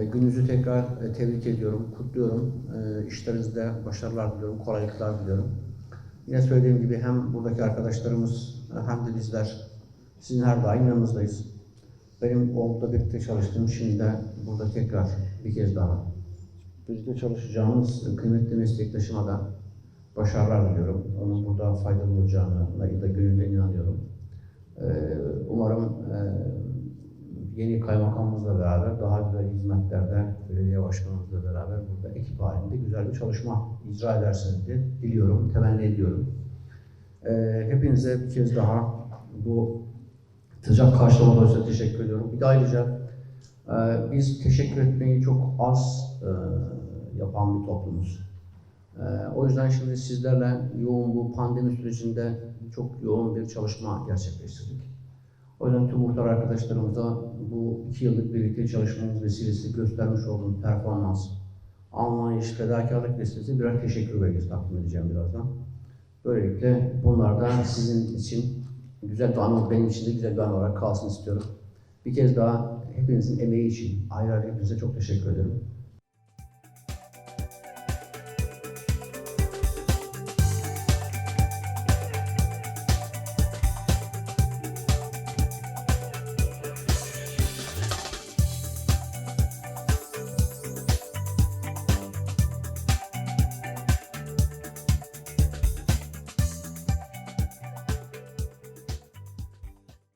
E, gününüzü tekrar e, tebrik ediyorum, kutluyorum. E, işlerinizde başarılar diliyorum, kolaylıklar diliyorum. Yine söylediğim gibi hem buradaki arkadaşlarımız hem de bizler sizin her daim yanınızdayız. Benim oğlumla birlikte çalıştığım şimdi de burada tekrar bir kez daha birlikte çalışacağımız kıymetli meslektaşıma da başarılar diliyorum. Onun burada faydalı olacağına da gönülden inanıyorum. Ee, Umarım e, yeni kaymakamımızla beraber daha güzel hizmetlerde, belediye başkanımızla beraber burada ekip halinde güzel bir çalışma icra edersiniz diye diliyorum, temenni ediyorum. Ee, Hepinize bir kez daha bu sıcak karşılama için teşekkür ediyorum. Bir de ayrıca e, biz teşekkür etmeyi çok az e, yapan bir toplumuz. E, o yüzden şimdi sizlerle yoğun bu pandemi sürecinde çok yoğun bir çalışma gerçekleştirdik. O yüzden tüm muhtar arkadaşlarımıza bu iki yıllık birlikte çalışmamız vesilesi göstermiş olduğum performans, anlayış, fedakarlık vesilesi birer teşekkür belgesi takdim edeceğim birazdan. Böylelikle bunlar da sizin için güzel bir anı, benim için de güzel bir anı olarak kalsın istiyorum. Bir kez daha hepinizin emeği için ayrı ayrı hepinize çok teşekkür ederim.